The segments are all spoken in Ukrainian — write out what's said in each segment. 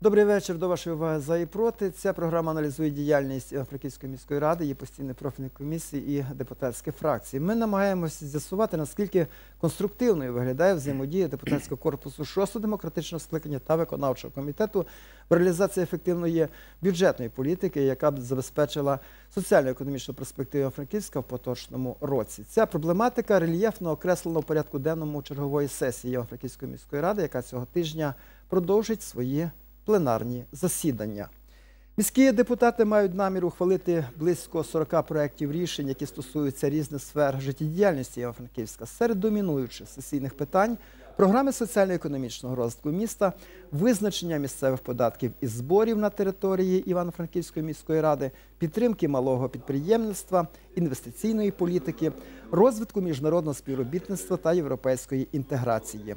Добрий вечір до вашої уваги за і проти. Ця програма аналізує діяльність Івано-Франківської міської ради, її постійної профільної комісії і депутатських фракцій. Ми намагаємося з'ясувати, наскільки конструктивною виглядає взаємодія депутатського корпусу 6 демократичного скликання та виконавчого комітету в реалізації ефективної бюджетної політики, яка б забезпечила соціально-економічну перспективу Франківська в поточному році. Ця проблематика рельєфно окреслена у порядку денному чергової сесії Івано-Франківської міської ради, яка цього тижня продовжить свої пленарні засідання. Міські депутати мають намір ухвалити близько 40 проєктів рішень, які стосуються різних сфер життєдіяльності Івано-Франківська. Серед домінуючих сесійних питань програми соціально-економічного розвитку міста, визначення місцевих податків і зборів на території Івано-Франківської міської ради, підтримки малого підприємництва, інвестиційної політики, розвитку міжнародного співробітництва та європейської інтеграції.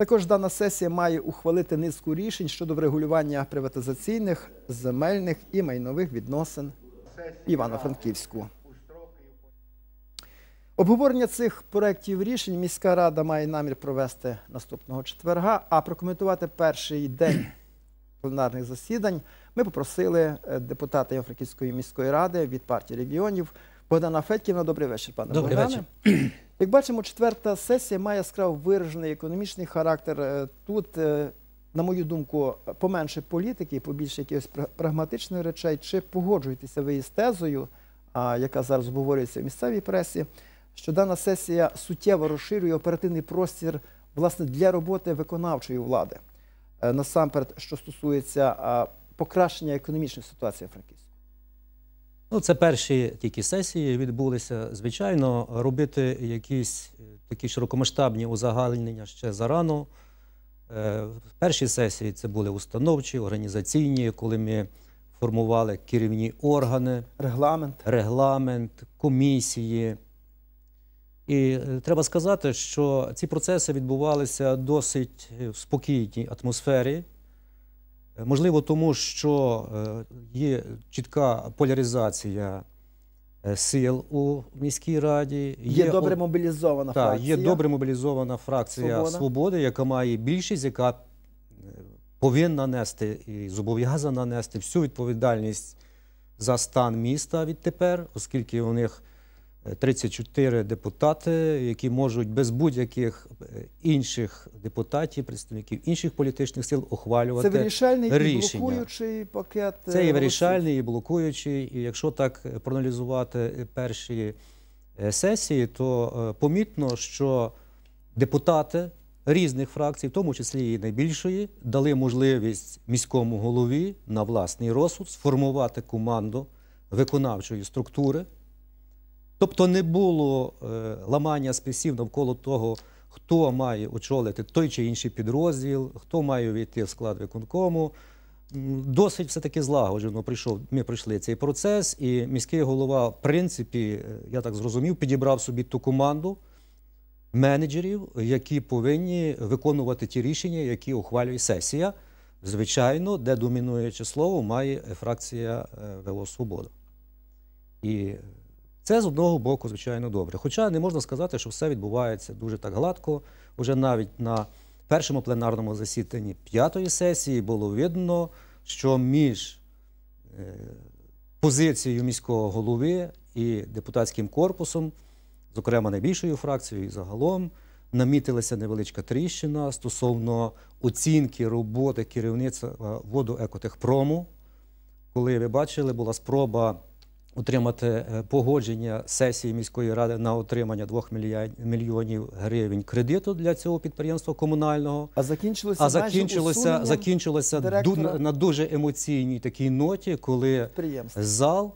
Також дана сесія має ухвалити низку рішень щодо врегулювання приватизаційних, земельних і майнових відносин Івано-Франківську. Обговорення цих проєктів рішень міська рада має намір провести наступного четверга, а прокоментувати перший день пленарних засідань ми попросили е, депутата Івано-Франківської міської ради від партії регіонів Богдана Федьківна. Добрий вечір, пане Добрий Богдане. Як бачимо, четверта сесія має яскраво виражений економічний характер. Е, Тут, е, на мою думку, поменше політики, побільше якихось пра- прагматичних речей. Чи погоджуєтеся ви із тезою, яка зараз обговорюється в місцевій пресі, що дана сесія суттєво розширює оперативний простір власне для роботи виконавчої влади, Е, насамперед, що стосується покращення економічної ситуації в Франківську? Ну, це перші тільки сесії відбулися. Звичайно, робити якісь е, такі широкомасштабні узагальнення ще зарано. Е, Перші сесії це були установчі, організаційні, коли ми формували керівні органи, Регламент. регламент, комісії. І е, треба сказати, що ці процеси відбувалися досить в спокійній атмосфері. Можливо, тому що е, є чітка поляризація е, сил у міській раді. Є, добре мобілізована так, фракція. є добре мобілізована фракція Свобода. «Свободи», яка має більшість, яка е, повинна нести і зобов'язана нести всю відповідальність за стан міста відтепер, оскільки у них 34 депутати, які можуть без будь-яких е, інших депутатів, представників інших політичних сил Це ухвалювати. вирішальний і блокуючий пакет. е, Це і вирішальний, і блокуючий. І якщо так проаналізувати перші е, сесії, то помітно, що депутати різних фракцій, в тому числі і найбільшої, дали можливість міському голові на власний розсуд сформувати команду виконавчої структури. Тобто не було е, ламання списів навколо того, хто має очолити той чи інший підрозділ, хто має війти в склад виконкому. Досить все-таки злагоджено прийшов. Ми пройшли цей процес, і міський голова, в принципі, е, я так зрозумів, підібрав собі ту команду менеджерів, які повинні виконувати ті рішення, які ухвалює сесія. Звичайно, де домінуюче слово має фракція е, ВО Свобода. І це з одного боку, звичайно, добре. Хоча не можна сказати, що все відбувається дуже так гладко. Уже навіть на першому пленарному засіданні п'ятої сесії було видно, що між е, позицією міського голови і депутатським корпусом, зокрема найбільшою фракцією і загалом, намітилася невеличка тріщина стосовно оцінки роботи керівництва водоекотехпрому. Коли ви бачили, була спроба отримати е, погодження сесії міської ради на отримання 2 мілья- мільйонів гривень кредиту для цього підприємства комунального. А закінчилося, А закінчилося, закінчилося ду, директора на, дуже емоційній такій ноті, коли зал,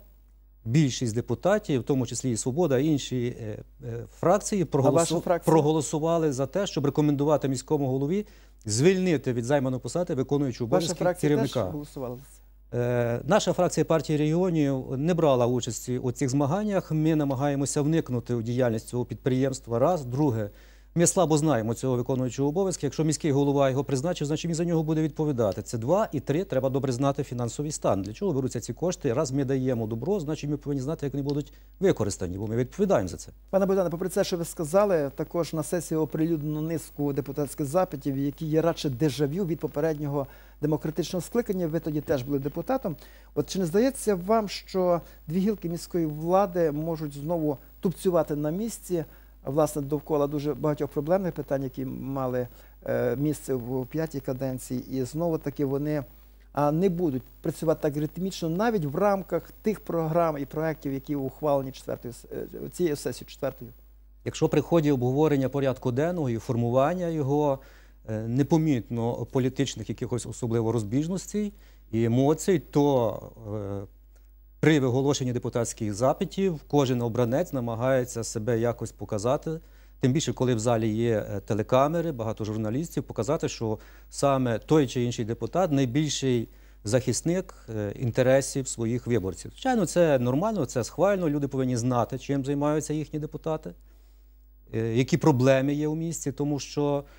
більшість депутатів, в тому числі і Свобода, і інші е, е, фракції проголосу... проголосували за те, щоб рекомендувати міському голові звільнити від займаної посади виконуючого обов'язки керівника. теж голосувала за це? Е, Наша фракція партії регіонів не брала участі у цих змаганнях. Ми намагаємося вникнути у діяльність цього підприємства. Раз, друге, Ми слабо знаємо цього виконуючого обов'язки. Якщо міський голова його призначив, значить він за нього буде відповідати. Це два і три. Треба добре знати фінансовий стан. Для чого беруться ці кошти? Раз ми даємо добро, значить ми повинні знати, як вони будуть використані, бо ми відповідаємо за це. Пане Богдане, попри це, що ви сказали, також на сесії оприлюднено низку депутатських запитів, які є радше дежавю від попереднього демократичного скликання. Ви тоді теж були депутатом. От чи не здається вам, що дві гілки міської влади можуть знову тупцювати на місці? Власне, довкола дуже багатьох проблемних питань, які мали е, місце в п'ятій каденції, і знову таки вони не будуть працювати так ритмічно навіть в рамках тих програм і проєктів, які ухвалені четвертою е, цією сесією четвертою. Якщо при ході обговорення порядку денного і формування його непомітно політичних якихось особливо розбіжностей і емоцій, то е, при виголошенні депутатських запитів кожен обранець намагається себе якось показати. Тим більше, коли в залі є е, телекамери, багато журналістів, показати, що саме той чи інший депутат найбільший захисник е, інтересів своїх виборців. Звичайно, це нормально, це схвально. Люди повинні знати, чим займаються їхні депутати е, які проблеми є у місті, тому що е,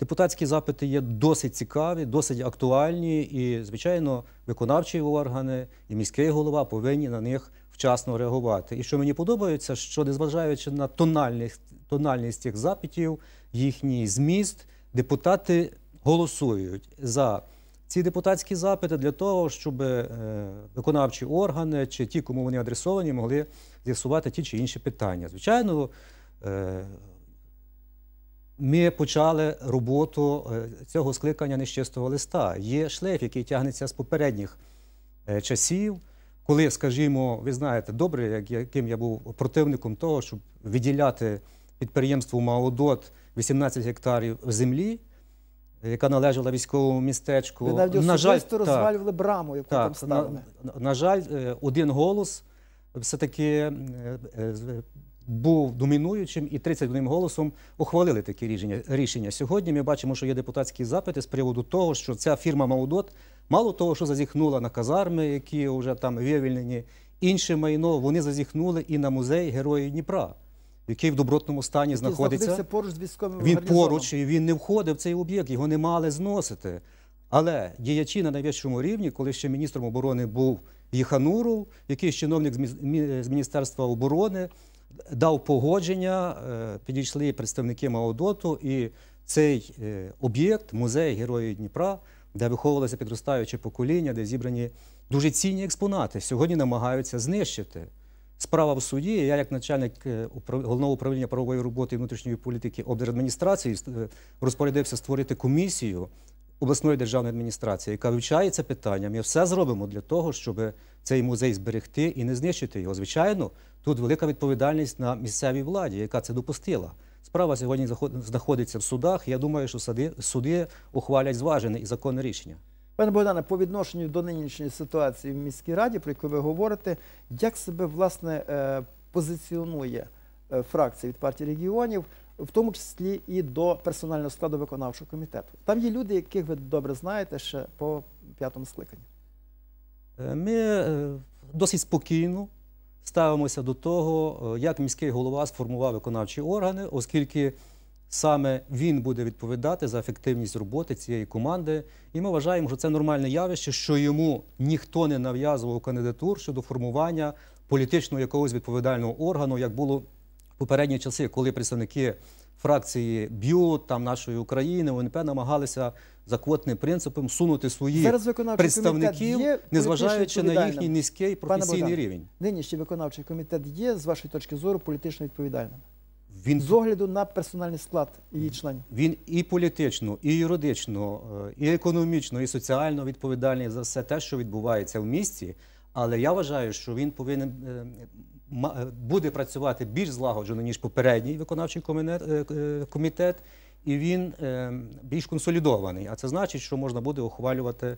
депутатські запити є досить цікаві, досить актуальні, і, звичайно, виконавчі органи і міський голова повинні на них вчасно реагувати. І що мені подобається, що незважаючи на тональність, тональність цих запитів, їхній зміст, депутати голосують за. Ці депутатські запити для того, щоб е, виконавчі органи чи ті, кому вони адресовані, могли з'ясувати ті чи інші питання. Звичайно, Е, Ми почали роботу е, цього скликання не з чистого листа. Є шлейф, який тягнеться з попередніх е, часів, коли, скажімо, ви знаєте добре, яким я був противником того, щоб виділяти підприємству Маодот 18 гектарів землі, е, яка належала військовому містечку. Ви навіть На жаль, розвалювали браму, яку там Так, на, ставили. на- на жаль, один голос все-таки був домінуючим, і 31 голосом ухвалили такі рішення. рішення. Сьогодні ми бачимо, що є депутатські запити з приводу того, що ця фірма Маудот, мало того, що зазіхнула на казарми, які вже там вивільнені, інше майно вони зазіхнули і на музей Героїв Дніпра, який в добротному стані Який знаходиться. поруч з військовим Він поруч і він не входив в цей об'єкт, його не мали зносити. Але діячі на найвищому рівні, коли ще міністром оборони був Єхануров, який чиновник з Міністерства оборони, дав погодження, е, підійшли представники Маодоту, і цей е, об'єкт, музей Героїв Дніпра, де виховувалося підростаюче покоління, де зібрані дуже цінні експонати, сьогодні намагаються знищити. Справа в суді. Я, як начальник е, головного управління правової роботи і внутрішньої політики облдержадміністрації, ст- розпорядився створити комісію обласної державної адміністрації, яка вивчає це питання. Ми все зробимо для того, щоб цей музей зберегти і не знищити його. Звичайно, тут велика відповідальність на місцевій владі, яка це допустила. Справа сьогодні знаходиться в судах. Я думаю, що суди, суди ухвалять зважене і законне рішення. Пане Богдане, по відношенню до нинішньої ситуації в міській раді, про яку ви говорите, як себе власне е, позиціонує е, фракція від партії регіонів, в тому числі і до персонального складу виконавчого комітету? Там є люди, яких ви добре знаєте ще по п'ятому скликанню. Е, Ми е, досить спокійно ставимося до того, е, як міський голова сформував виконавчі органи, оскільки саме він буде відповідати за ефективність роботи цієї команди. І ми вважаємо, що це нормальне явище, що йому ніхто не нав'язував кандидатур щодо формування політичного якогось відповідального органу, як було попередні часи, коли представники фракції БЮ, там нашої України, УНП намагалися за квотним принципом сунути свої представників, незважаючи на їхній низький професійний рівень. Нинішній виконавчий комітет є, з вашої точки зору, політично відповідальним. Він, З огляду на персональний склад її членів. він і політично, і юридично, е, і економічно, і соціально відповідальний за все те, що відбувається в місті. Але я вважаю, що він повинен е, буде працювати більш злагоджено, ніж попередній виконавчий комітет, е, е, комітет і він е, більш консолідований. А це значить, що можна буде ухвалювати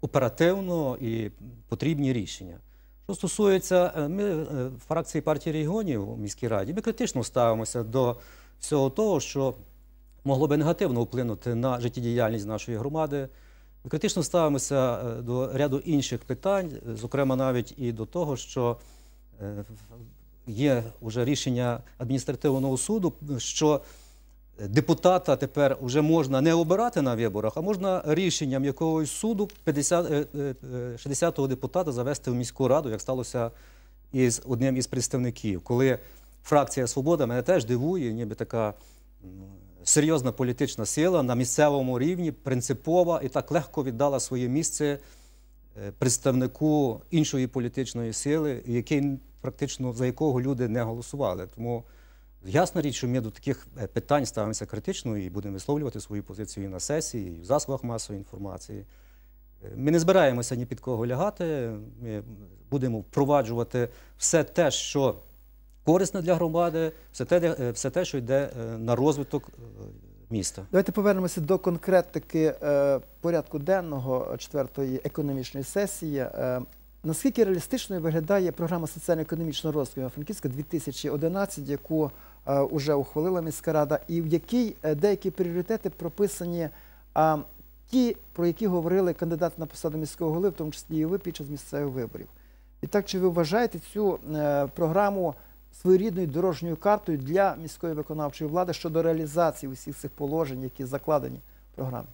оперативно і потрібні рішення. Що стосується е, ми е, фракції партії регіонів у міській раді, ми критично ставимося до всього того, що могло би негативно вплинути на життєдіяльність нашої громади. Ми критично ставимося е, до ряду інших питань, е, зокрема навіть і до того, що е, є вже рішення адміністративного суду, що депутата тепер вже можна не обирати на виборах, а можна рішенням якогось суду 50, е, е, е, 60-го депутата завести в міську раду, як сталося із одним із представників. Коли фракція Свобода мене теж дивує, ніби така серйозна політична сила на місцевому рівні, принципова і так легко віддала своє місце е, представнику іншої політичної сили, який практично за якого люди не голосували. Тому ясна річ, що ми до таких е, питань ставимося критично і будемо висловлювати свою позицію і на сесії, і в засобах масової інформації. Е, Ми не збираємося ні під кого лягати. Ми будемо впроваджувати все те, що корисне для громади, все те, е, все те що йде е, на розвиток е, міста. Давайте повернемося до конкретики е, порядку денного четвертої економічної сесії. Е, наскільки реалістичною виглядає програма соціально-економічного розвитку Франківська 2011, яку е, вже ухвалила міська рада, і в якій е, деякі пріоритети прописані ті, про які говорили кандидати на посаду міського голови, в тому числі і ви під час місцевих виборів. І так, чи ви вважаєте цю е, програму своєрідною дорожньою картою для міської виконавчої влади щодо реалізації усіх цих положень, які закладені в програмі?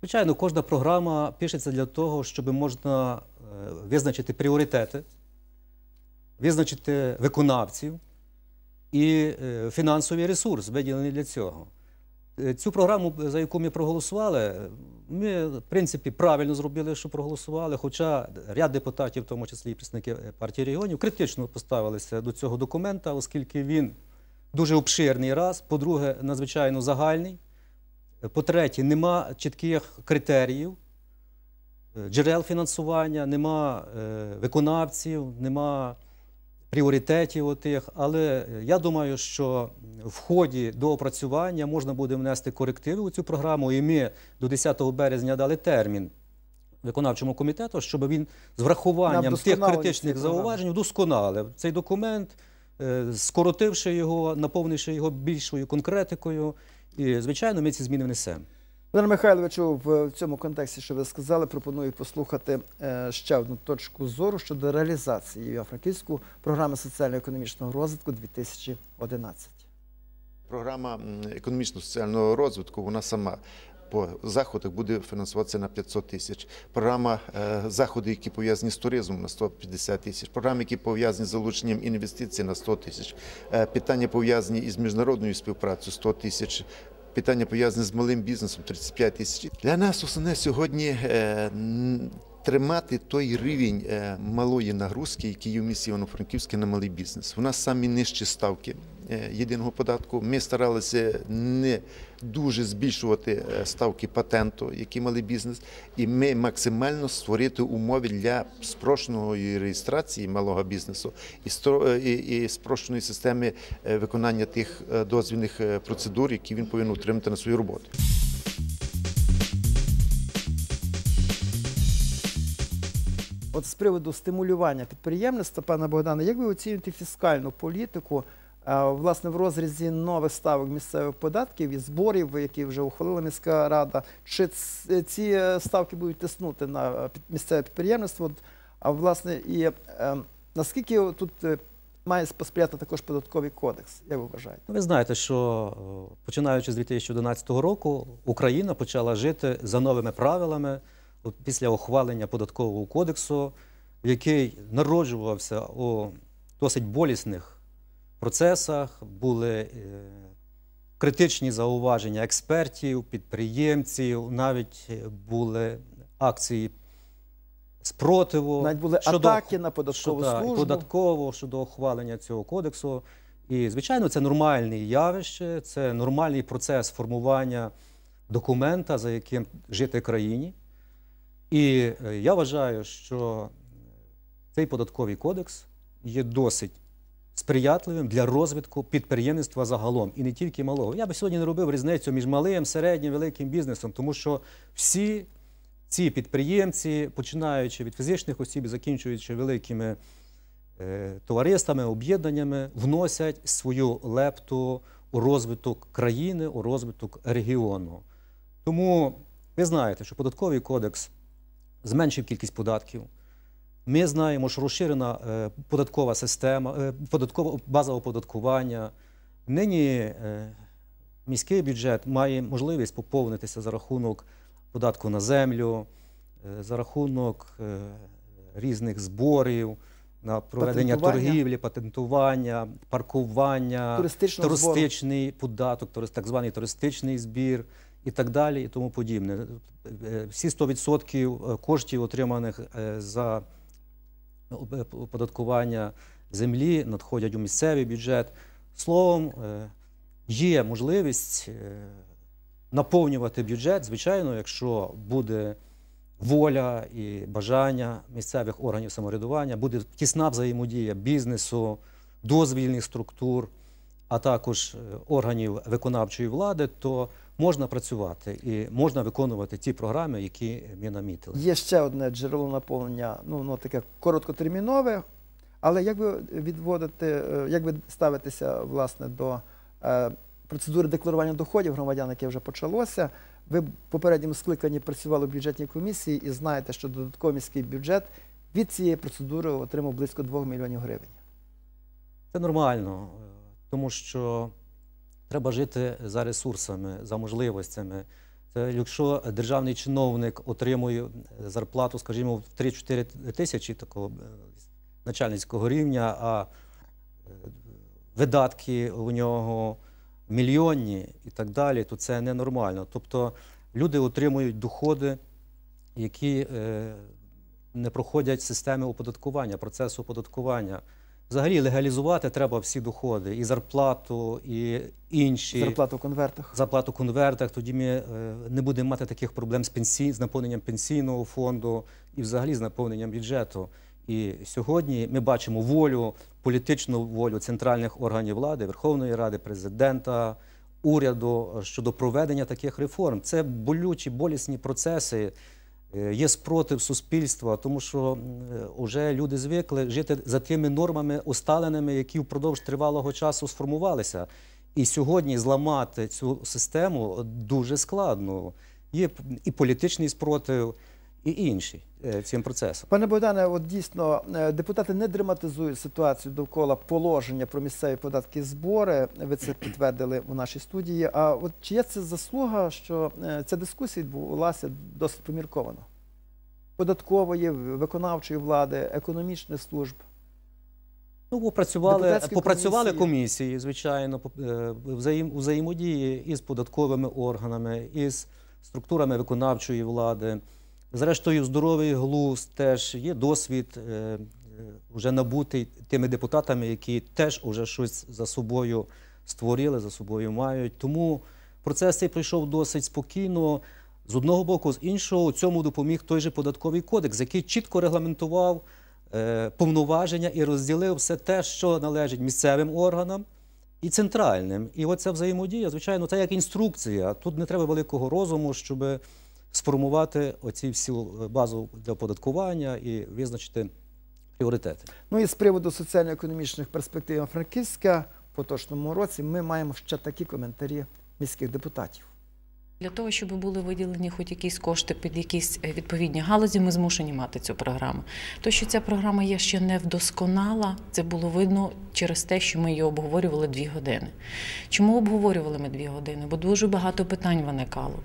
Звичайно, кожна програма пишеться для того, щоб можна е, визначити пріоритети, визначити виконавців і е, фінансовий ресурс, виділений для цього. Е, Цю програму, за яку ми проголосували, ми, в принципі, правильно зробили, що проголосували. Хоча ряд депутатів, в тому числі і представники е, партії регіонів, критично поставилися до цього документа, оскільки він дуже обширний раз, по-друге, надзвичайно загальний. По-третє, нема чітких критеріїв, е, джерел фінансування, нема е, виконавців, нема пріоритетів отих. Але е, я думаю, що в ході до опрацювання можна буде внести корективи у цю програму, і ми до 10 березня дали термін виконавчому комітету, щоб він з врахуванням тих критичних зауважень удосконалив цей документ, е, скоротивши його, наповнивши його більшою конкретикою. І, звичайно, ми ці зміни внесемо. Володимир Михайловичу, в цьому контексті, що ви сказали, пропоную послухати е, ще одну точку зору щодо реалізації Івано-Франківську програми соціально-економічного розвитку 2011. Програма економічно-соціального розвитку, вона сама по заходах буде фінансуватися на 500 тисяч. Програма е, заходи, які пов'язані з туризмом, на 150 тисяч. Програми, які пов'язані з залученням інвестицій на 100 тисяч. Е, питання пов'язані із міжнародною співпрацею 100 тисяч. Питання пов'язане з малим бізнесом 35 тисяч. Для нас основне сьогодні е, тримати той рівень е, малої нагрузки, який є в місті Івано-Франківське на малий бізнес. У нас самі нижчі ставки єдиного податку. Ми старалися не дуже збільшувати е, ставки патенту, який малий бізнес, і ми максимально створити умови для спрощеної реєстрації малого бізнесу і е, спрощеної системи е, виконання тих е, дозвільних е, процедур, які він повинен отримати на свою роботу. От з приводу стимулювання підприємництва, пане Богдане, як ви оцінюєте фіскальну політику е, власне в розрізі нових ставок місцевих податків і зборів, які вже ухвалила міська рада? Чи ці е, ставки будуть тиснути на е, місцеве підприємництво? А власне, і е, наскільки тут має посприяти також податковий кодекс? Як ви вважаєте? Ну, Ви знаєте, що починаючи з 2011 року Україна почала жити за новими правилами після ухвалення податкового кодексу, який народжувався у досить болісних процесах, були е, критичні зауваження експертів, підприємців, навіть е, були акції спротиву. Навіть були щодо- атаки на податкову що, да, і службу. податково щодо ухвалення цього кодексу. І, звичайно, це нормальне явище, це нормальний процес формування документа, за яким жити країні. І е, я вважаю, що цей податковий кодекс є досить сприятливим для розвитку підприємництва загалом, і не тільки малого. Я би сьогодні не робив різницю між малим, середнім, великим бізнесом, тому що всі ці підприємці, починаючи від фізичних осіб, закінчуючи великими е, товариствами, об'єднаннями, вносять свою лепту у розвиток країни, у розвиток регіону. Тому ви знаєте, що податковий кодекс зменшив кількість податків. Ми знаємо, що розширена е, податкова система, е, податково, база оподаткування. Нині е, міський бюджет має можливість поповнитися за рахунок податку на землю, за рахунок різних зборів на проведення Патентування. торгівлі, патентування, паркування, Туристичного збору. туристичний податок, турист- так званий туристичний збір і так далі, і тому подібне. Всі 100% коштів, отриманих за оподаткування землі, надходять у місцевий бюджет. Словом, е, є можливість е, наповнювати бюджет, звичайно, якщо буде воля і бажання місцевих органів самоврядування, буде тісна взаємодія бізнесу, дозвільних структур, а також е, органів виконавчої влади, то можна працювати і можна виконувати ті програми, які ми намітили. Є ще одне джерело наповнення, ну воно таке короткотермінове. Але як ви відводите, е, як ви ставитеся власне до е, процедури декларування доходів громадян, яке вже почалося? Ви в попередньому скликанні працювали в бюджетній комісії і знаєте, що додатковий міський бюджет від цієї процедури отримав близько 2 мільйонів гривень. Це нормально, е, тому що треба жити за ресурсами, за можливостями. Це якщо державний чиновник отримує зарплату, скажімо, в 3-4 тисячі такого е, начальницького рівня, а е, видатки у нього мільйонні і так далі, то це ненормально. Тобто люди отримують доходи, які е, не проходять системи оподаткування, процесу оподаткування. Взагалі легалізувати треба всі доходи, і зарплату, і інші Зарплату в конвертах. зарплату в конвертах. Тоді ми е, не будемо мати таких проблем з пенсій, з наповненням пенсійного фонду і взагалі з наповненням бюджету. І сьогодні ми бачимо волю, політичну волю центральних органів влади, Верховної Ради, президента, уряду щодо проведення таких реформ. Це болючі, болісні процеси. Е, Є спротив суспільства, тому що вже люди звикли жити за тими нормами усталеними, які впродовж тривалого часу сформувалися. І сьогодні зламати цю систему дуже складно. Є і політичний спротив, і інші е, цим процесом. Пане Богдане, от дійсно е, депутати не драматизують ситуацію довкола положення про місцеві податки і збори. Ви це підтвердили у нашій студії. А от чи є це заслуга, що е, ця дискусія відбулася досить помірковано? Податкової, виконавчої влади, економічних служб. Ну, попрацювали, попрацювали комісії. комісії, звичайно, е, взаєм, у взаємодії із податковими органами, із структурами виконавчої влади. Зрештою, здоровий глузд теж є досвід е, е, вже набутий тими депутатами, які теж уже щось за собою створили, за собою мають. Тому процес цей пройшов досить спокійно. З одного боку, з іншого, цьому допоміг той же податковий кодекс, який чітко регламентував е, повноваження і розділив все те, що належить місцевим органам і центральним. І оця взаємодія, звичайно, це як інструкція. Тут не треба великого розуму, щоб сформувати оці всі базу для оподаткування і визначити пріоритети. Ну і з приводу соціально-економічних перспектив Франківська в поточному році ми маємо ще такі коментарі міських депутатів. Для того, щоб були виділені хоч якісь кошти під якісь е, відповідні галузі, ми змушені мати цю програму. То, що ця програма є ще не вдосконала, це було видно через те, що ми її обговорювали дві години. Чому обговорювали ми дві години? Бо дуже багато питань виникало.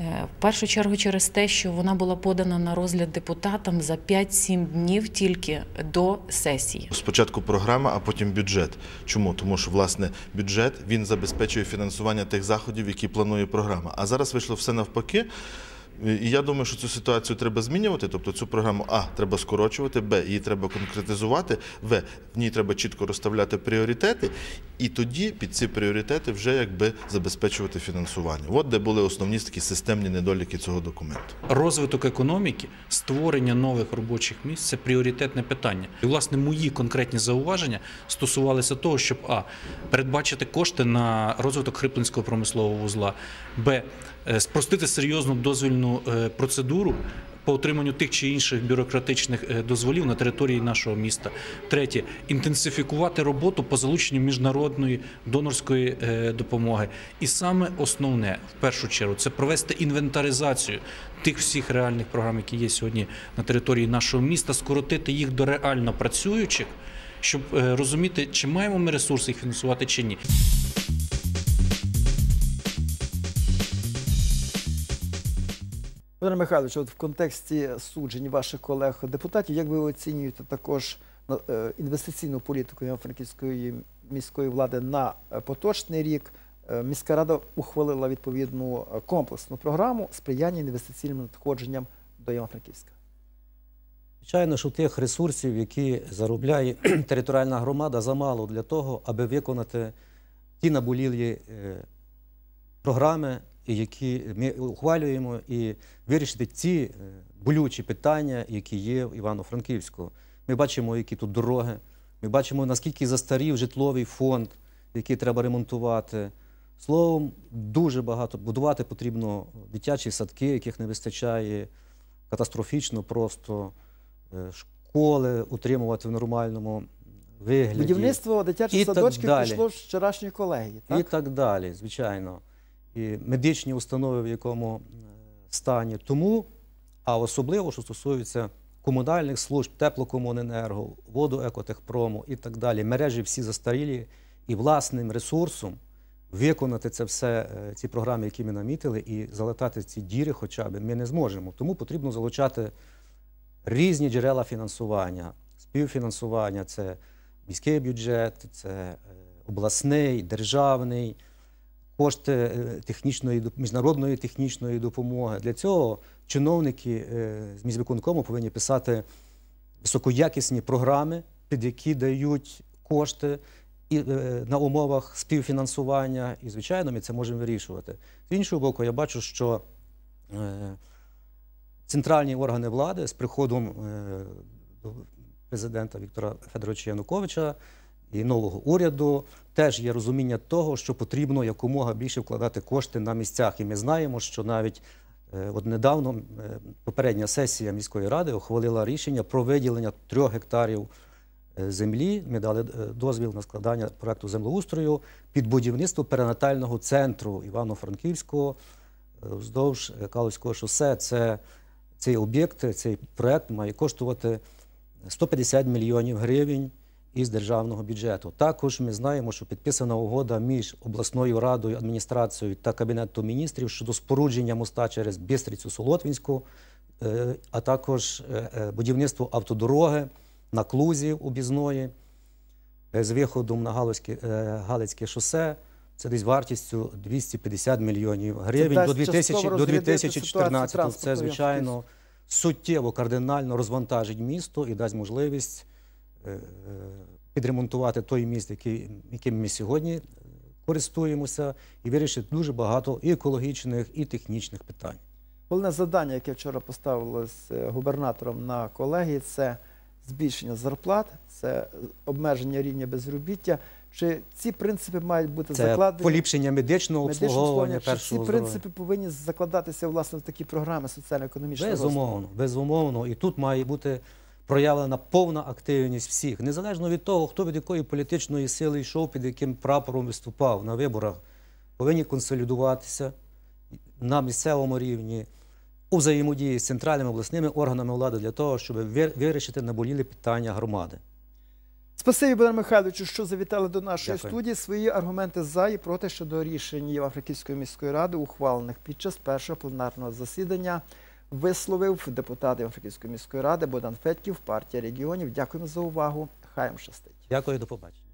Е, В першу чергу через те, що вона була подана на розгляд депутатам за 5-7 днів тільки до сесії. Спочатку програма, а потім бюджет. Чому? Тому що власне бюджет він забезпечує фінансування тих заходів, які планує програма. А зараз вийшло все навпаки. І я думаю, що цю ситуацію треба змінювати. Тобто цю програму А треба скорочувати, Б її треба конкретизувати, В в ній треба чітко розставляти пріоритети, і тоді під ці пріоритети вже якби забезпечувати фінансування. От де були основні такі системні недоліки цього документу. Розвиток економіки, створення нових робочих місць це пріоритетне питання. І власне мої конкретні зауваження стосувалися того, щоб а передбачити кошти на розвиток Хриплинського промислового вузла, б спростити серйозну дозвільну е, процедуру. По отриманню тих чи інших бюрократичних е, дозволів на території нашого міста. Третє інтенсифікувати роботу по залученню міжнародної донорської е, допомоги. І саме основне, в першу чергу, це провести інвентаризацію тих всіх реальних програм, які є сьогодні на території нашого міста, скоротити їх до реально працюючих, щоб е, розуміти, чи маємо ми ресурси їх фінансувати чи ні. Володимир Михайлович, от в контексті суджень ваших колег-депутатів, як ви оцінюєте також е, інвестиційну політику Івано-Франківської міської влади на е, поточний рік? Е, Міська рада ухвалила відповідну комплексну програму сприяння інвестиційним надходженням до Івано-Франківська. Звичайно, що тих ресурсів, які заробляє територіальна громада, замало для того, аби виконати ті наболілі програми, які ми ухвалюємо, і вирішити ті е, болючі питання, які є в Івано-Франківську. Ми бачимо, які тут дороги, ми бачимо, наскільки застарів житловий фонд, який треба ремонтувати. Словом, дуже багато будувати потрібно дитячі садки, яких не вистачає катастрофічно просто е, школи утримувати в нормальному вигляді. Будівництво І дитячих так садочків пішло з вчорашньої колегії. Так? І так далі, звичайно. І медичні установи в якому е, стані. Тому, а особливо, що стосується комунальних служб, теплокомуненерго, водоекотехпрому і так далі, мережі всі застарілі, і власним ресурсом виконати це все, е, ці програми, які ми намітили, і залатати ці діри хоча б ми не зможемо. Тому потрібно залучати різні джерела фінансування, співфінансування це міський бюджет, це е, обласний, державний, кошти е, технічної міжнародної технічної допомоги. Для цього чиновники е, з міськвиконкому повинні писати високоякісні програми, під які дають кошти і, е, на умовах співфінансування. І, звичайно, ми це можемо вирішувати. З іншого боку, я бачу, що центральні органи влади з приходом до президента Віктора Федоровича Януковича і нового уряду теж є розуміння того, що потрібно якомога більше вкладати кошти на місцях. І ми знаємо, що навіть е, от недавно е, попередня сесія міської ради ухвалила рішення про виділення трьох гектарів е, землі. Ми дали дозвіл на складання проекту землеустрою під будівництво перинатального центру Івано-Франківського вздовж Калузького шосе. Це цей об'єкт, цей проект має коштувати 150 мільйонів гривень із державного бюджету. Також ми знаємо, що підписана угода між обласною радою, адміністрацією та кабінетом міністрів щодо спорудження моста через Бистрицю Солотвінську, е, а також е, е, будівництво автодороги на Клузі об'їзної з виходом на Галицьке, Галицьке шосе. Це десь вартістю 250 мільйонів гривень дасть до 2000, частково до розрядити 2014 Це, звичайно, суттєво кардинально розвантажить місто і дасть можливість підремонтувати той міст, який, яким ми сьогодні е, користуємося, і вирішити дуже багато і екологічних, і технічних питань. Головне завдання, яке вчора поставилось е, губернатором на колегії, це збільшення зарплат, це обмеження рівня безробіття. Чи ці принципи мають бути Це закладені поліпшення медичного обслуговування обслуговування? Чи ці здоров'я. принципи повинні закладатися власне в такі програми соціально-економічного розвитку? Безумовно, безумовно. І тут має бути проявлена повна активність всіх, незалежно від того, хто від якої політичної сили йшов, під яким прапором виступав на виборах, повинні консолідуватися на місцевому рівні у взаємодії з центральними обласними органами влади для того, щоб вир- вирішити наболілі питання громади. Спасибі, Богдан Михайловичу, що завітали до нашої Дякую. студії. Свої аргументи за і проти щодо рішень Євро-Франківської міської ради, ухвалених під час першого пленарного засідання, висловив депутат Євро-Франківської міської ради Богдан Федьків, партія регіонів. Дякуємо за увагу. Хай вам щастить. Дякую, до побачення.